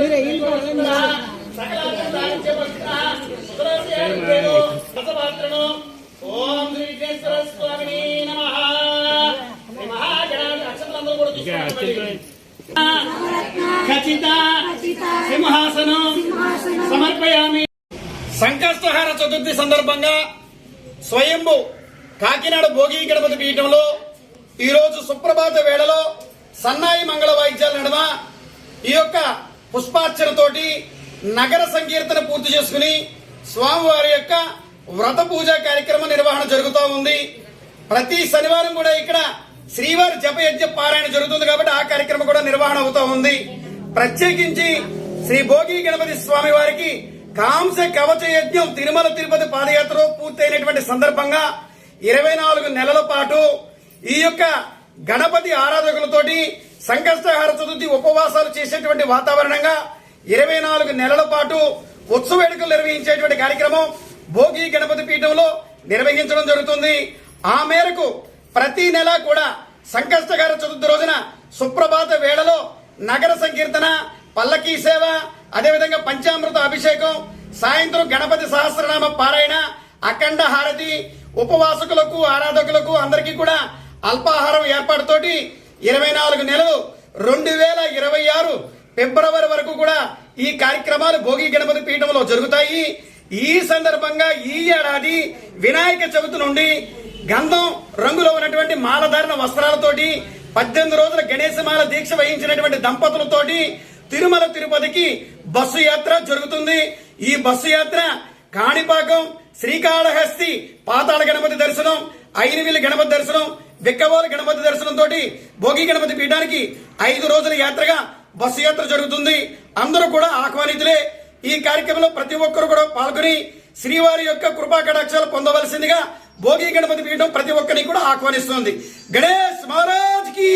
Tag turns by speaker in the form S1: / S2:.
S1: మీరు ఏం కావాలని
S2: ఓం శ్రీ విఘ్నేశ్వర స్వామిని నమః శ్రీ కూడా ఖచ్చిత సింహాసనం సమర్పయామి సంకష్టహార చతుర్థి సందర్భంగా స్వయంభు కాకినాడ భోగి గణపతి పీఠంలో ఈరోజు సుప్రభాత వేళలో సన్నాయి మంగళ వాయిద్యాల నడుమ ఈ యొక్క పుష్పార్చనతోటి నగర సంకీర్తన పూర్తి చేసుకుని స్వామివారి యొక్క వ్రత పూజ కార్యక్రమ నిర్వహణ జరుగుతూ ఉంది. ప్రతి శనివారం కూడా ఇక్కడ శ్రీవారి జపయజ్ఞ పారాయణ జరుగుతుంది కాబట్టి ఆ కార్యక్రమం కూడా నిర్వహణ అవుతా ఉంది. ప్రత్యేకించి శ్రీ భోగి గణపతి స్వామి వారికి కాంస కవచ యజ్ఞం తిరుమల తిరుపతి పాదయాత్ర పూర్తయినటువంటి సందర్భంగా ఇరవై నాలుగు నెలల పాటు ఈ యొక్క గణపతి ఆరాధకులతోటి సంకష్టహార చతుర్థి ఉపవాసాలు చేసేటువంటి వాతావరణంగా ఇరవై నాలుగు నెలల పాటు ఉత్సవ వేడుకలు నిర్వహించేటువంటి కార్యక్రమం భోగి గణపతి పీఠంలో నిర్వహించడం జరుగుతుంది. ఆ మేరకు ప్రతి నెల కూడా సంకష్టహార చతుర్థి రోజున సుప్రభాత వేళలో నగర సంకీర్తన పల్లకీ సేవ అదేవిధంగా పంచామృత అభిషేకం సాయంత్రం గణపతి సహస్రనామ పారాయణ అఖండ హారతి ఉపవాసకులకు ఆరాధకులకు అందరికీ కూడా అల్పాహారం ఏర్పాటుతోటి ఇరవై నాలుగు నెలలు రెండు వేల ఇరవై ఆరు ఫిబ్రవరి వరకు కూడా ఈ కార్యక్రమాలు భోగి గణపతి పీఠంలో జరుగుతాయి. ఈ సందర్భంగా ఈ ఏడాది వినాయక చవితి నుండి గంధం రంగులో ఉన్నటువంటి మాలధారణ వస్త్రాలతోటి పద్దెనిమిది రోజుల గణేశమాల దీక్ష వహించినటువంటి దంపతులతోటి తిరుమల తిరుపతికి బస్సు యాత్ర జరుగుతుంది. ఈ బస్సు యాత్ర కాణిపాకం శ్రీకాళహస్తి పాతాళ గణపతి దర్శనం ఐనవిల్లి గణపతి దర్శనం విక్కవోలు గణపతి దర్శనం తోటి భోగి గణపతి పీఠానికి ఐదు రోజుల యాత్రగా బస్సు యాత్ర జరుగుతుంది. అందరూ కూడా ఆహ్వానితులే. ఈ కార్యక్రమంలో ప్రతి ఒక్కరు కూడా పాల్గొని శ్రీవారి యొక్క కృపా కటాక్షాలు పొందవలసిందిగా భోగి గణపతి పీఠం ప్రతి ఒక్కరిని కూడా ఆహ్వానిస్తుంది. గణేష్ మహారాజ్కి!